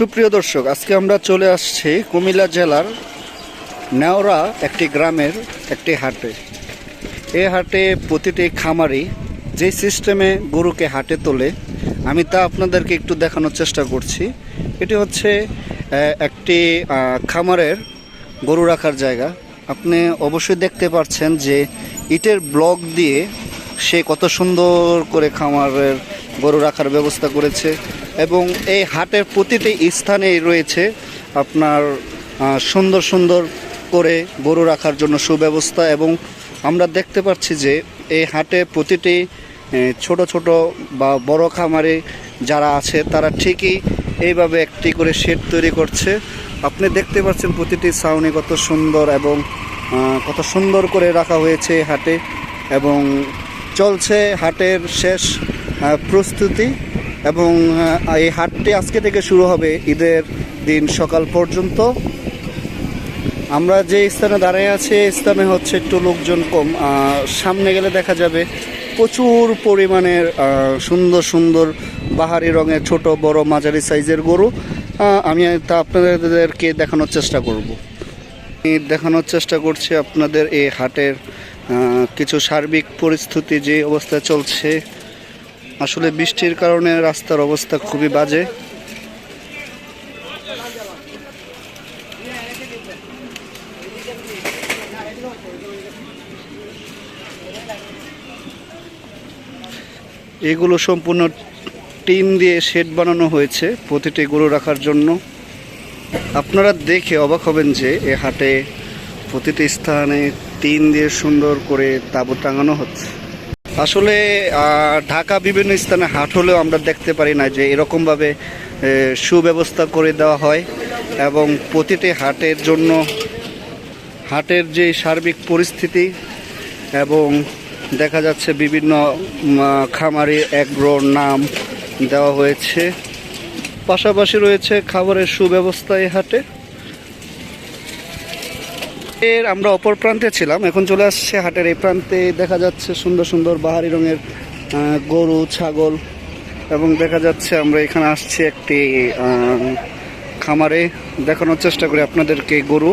সুপ্রিয় দর্শক, আজকে আমরা চলে আসছি কুমিল্লা জেলার নেওরা একটি গ্রামের একটি হাটে। এই হাটে প্রতিটি খামারি যে সিস্টেমে গরুকে হাটে তোলে, আমি তা আপনাদেরকে একটু দেখানোর চেষ্টা করছি। এটি হচ্ছে একটি খামারের গরু রাখার জায়গা। আপনি অবশ্যই দেখতে পাচ্ছেন যে ইটের ব্লক দিয়ে সে কত সুন্দর করে খামারের গরু রাখার ব্যবস্থা করেছে। এবং এই হাটের প্রতিটি স্থানেই রয়েছে আপনার সুন্দর সুন্দর করে গরু রাখার জন্য সুব্যবস্থা এবং আমরা দেখতে পাচ্ছি যে এই হাটে প্রতিটি ছোট ছোট বা বড় খামারে যারা আছে তারা ঠিকই এইভাবে একটি করে শেড তৈরি করছে। আপনি দেখতে পাচ্ছেন প্রতিটি ছাউনি কত সুন্দর এবং কত সুন্দর করে রাখা হয়েছে হাটে এবং চলছে হাটের শেষ প্রস্তুতি। এবং এই হাটটি আজকে থেকে শুরু হবে ঈদের দিন সকাল পর্যন্ত। আমরা যে স্থানে দাঁড়িয়ে আছি স্থানে হচ্ছে একটু লোকজন কম। সামনে গেলে দেখা যাবে প্রচুর পরিমাণের সুন্দর সুন্দর বাহারি রঙের ছোট বড় মাঝারি সাইজের গরু। আমি তা আপনাদেরকে দেখানোর চেষ্টা করব। দেখানোর চেষ্টা করছি আপনাদের এই হাটের কিছু সার্বিক পরিস্থিতি, যে অবস্থা চলছে। আসলে বৃষ্টির কারণে রাস্তার অবস্থা খুবই বাজে। এগুলো সম্পূর্ণ টিন দিয়ে শেড বানানো হয়েছে, প্রতিটি গরু রাখার জন্য। আপনারা দেখে অবাক হবেন যে এ হাটে প্রতিটি স্থানে টিন দিয়ে সুন্দর করে তাঁবু টাঙানো হচ্ছে। আসলে ঢাকা বিভিন্ন স্থানে হাট হলেও আমরা দেখতে পারি না যে এরকমভাবে সুব্যবস্থা করে দেওয়া হয় এবং প্রতিটি হাটের জন্য, হাটের যে সার্বিক পরিস্থিতি এবং দেখা যাচ্ছে বিভিন্ন খামারি এগ্রোর নাম দেওয়া হয়েছে। পাশাপাশি রয়েছে খাবারের সুব্যবস্থা এই হাটে। এর আমরা অপর প্রান্তে ছিলাম, এখন চলে আসছে হাটের এই প্রান্তে। দেখা যাচ্ছে সুন্দর সুন্দর বাহারি রঙের গরু, ছাগল এবং দেখা যাচ্ছে আমরা এখানে আসছি একটি খামারে। দেখানোর চেষ্টা করি আপনাদেরকে গরু।